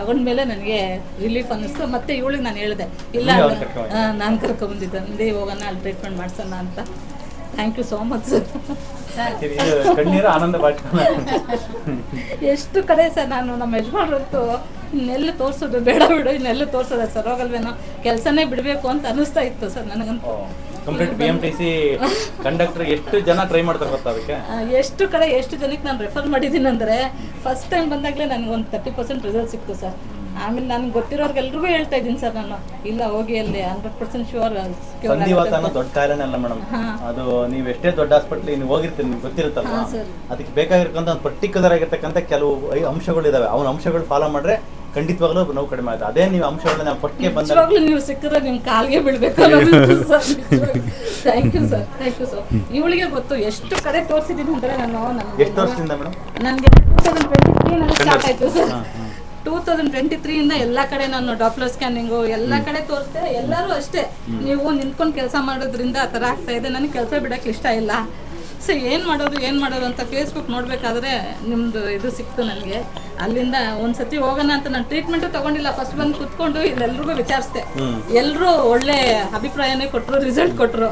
ತಗೊಂಡ್ಮೇಲೆ ನನಗೆ ರಿಲೀಫ್ ಅನ್ನಿಸ್ತು. ಮತ್ತೆ ಇವಳಿಗೆ ನಾನು ಹೇಳಿದೆ ಇಲ್ಲ ನಾನು ಕರ್ಕೊಂಬಂದಿದ್ದೆ ಮುಂದೆ ಹೋಗೋಣ ಅಲ್ಲಿ ಟ್ರೀಟ್ಮೆಂಟ್ ಮಾಡ್ಸೋಣ ಅಂತ. Thank you so much sir ಇದು ಕಣ್ಣೀರು ಆನಂದ ಎಷ್ಟು ಕಡೆ ಸರ್ ನಾನು ನಮ್ಮ ಯಜಮಾನ್ರಂತೂ ಇನ್ನೆಲ್ಲ ತೋರಿಸೋದು ಬೇಡ ಬಿಡು ಇನ್ನೆಲ್ಲ ತೋರಿಸೋದ ಸರ್ ಹೋಗಲ್ವೇನೋ? ಕೆಲಸನೇ ಬಿಡಬೇಕು ಅಂತ ಅನಿಸ್ತಾ ಇತ್ತು ಸರ್ ನನಗಂತೂ. Complete B M T C conductor ಎಷ್ಟು ಜನ ಟ್ರೈ ಮಾಡ್ತಾರೆ ಗೊತ್ತಾ ಅದಕ್ಕೆ? ಎಷ್ಟು ಕಡೆ ಎಷ್ಟು ಜನಕ್ಕೆ ನಾನು ರೆಫರ್ ಮಾಡಿದ್ದೀನಿ ಅಂದರೆ ಫಸ್ಟ್ ಟೈಮ್ ಬಂದಾಗಲೇ ನನಗೆ ಒಂದು ತರ್ಟಿ ಪರ್ಸೆಂಟ್ ರಿಸಲ್ಟ್ ಸಿಕ್ತು ಸರ್. ಆಮೇಲೆ ನನ್ಗೆ ಗೊತ್ತಿರೋರ್ಗೆಲ್ರಿಗೂ ಹೇಳ್ತಾ ಇದ್ದೀನಿ ಸರ್ ನಾನು. ಇಲ್ಲ ಹೋಗಿ ಅಲ್ಲಿ ಹಂಡ್ರೆಡ್ ಪರ್ಸೆಂಟ್ ಶೂರ್ ಸಂಧಿವಾತ ಅನ್ನೋ ದೊಡ್ಡ ಕಾಯಿಲೆನೇ ಅಲ್ಲ ಮೇಡಮ್ ಅದು ನೀವು ಎಷ್ಟೇ ದೊಡ್ಡ ಹಾಸ್ಪಿಟ್ಲ್ ನೀವು ಹೋಗಿರ್ತೀರಿ ನಿಮ್ಗೆ ಗೊತ್ತಿರುತ್ತಲ್ಲ. ಅದಕ್ಕೆ ಬೇಕಾಗಿರ್ತಕ್ಕಂಥ ಒಂದು ಪರ್ಟಿಕ್ಯುಲರ್ ಆಗಿರ್ತಕ್ಕಂಥ ಕೆಲವು ಅಂಶಗಳು ಇದಾವೆ ಅವನ ಅಂಶಗಳು ಫಾಲೋ ಮಾಡ್ರೆ ಖಂಡಿತವಾಗ್ಲೂ ನೋವು ಕಡಿಮೆ ಆಯ್ತು ಅದೇ ನೀವು ಅಂಶಗಳನ್ನ ನಾವು ಪಟ್ಟಿ ಬಂದಾಗ ನೀವು ಸಿಕ್ಕಿದ್ರೆ ನಿಮ್ ಕಾಲ್ಗೆ ಬೀಳ್ಬೇಕು thank you sir thank you sir ಇವಳಿಗೆ ಗೊತ್ತು ಎಷ್ಟು ಕಡೆ ತೋರಿಸಿದ್ದೀನಿ ಅಂದ್ರೆ ನಾನು ಎಷ್ಟು ವರ್ಷದಿಂದ ಮೇಡಮ್ ನನಗೆ ಟೂ ತೌಸಂಡ್ ಟ್ವೆಂಟಿ ತ್ರೀನಲ್ಲಿ ಸ್ಟಾರ್ಟ್ ಆಯ್ತು ಸರ್. ಟೂ ತೌಸಂಡ್ ಟ್ವೆಂಟಿ ತ್ರೀಯಿಂದ ಎಲ್ಲ ಕಡೆ ನಾನು ಡಾಪ್ಲರ್ ಸ್ಕ್ಯಾನಿಂಗು ಎಲ್ಲ ಕಡೆ ತೋರಿಸ್ದೆ ಎಲ್ಲರೂ ಅಷ್ಟೇ. ನೀವು ನಿಂತ್ಕೊಂಡು ಕೆಲಸ ಮಾಡೋದ್ರಿಂದ ಆ ಥರ ಆಗ್ತಾ ಇದೆ. ನನಗೆ ಕೆಲಸ ಬಿಡೋಕ್ಕೆ ಇಷ್ಟ ಇಲ್ಲ. ಸೊ ಏನು ಮಾಡೋದು ಏನು ಮಾಡೋದು ಅಂತ ಫೇಸ್ಬುಕ್ ನೋಡಬೇಕಾದ್ರೆ ನಿಮ್ಮದು ಇದು ಸಿಕ್ತು ನನಗೆ. ಅಲ್ಲಿಂದ ಒಂದು ಸತಿ ಹೋಗೋಣ ಅಂತ ನಾನು ಟ್ರೀಟ್ಮೆಂಟು ತೊಗೊಂಡಿಲ್ಲ. ಫಸ್ಟ್ ಬಂದು ಕುತ್ಕೊಂಡು ಇಲ್ಲೆಲ್ರಿಗೂ ವಿಚಾರಿಸ್ದೆ. ಎಲ್ಲರೂ ಒಳ್ಳೆ ಅಭಿಪ್ರಾಯನೇ ಕೊಟ್ಟರು ರಿಸಲ್ಟ್ ಕೊಟ್ಟರು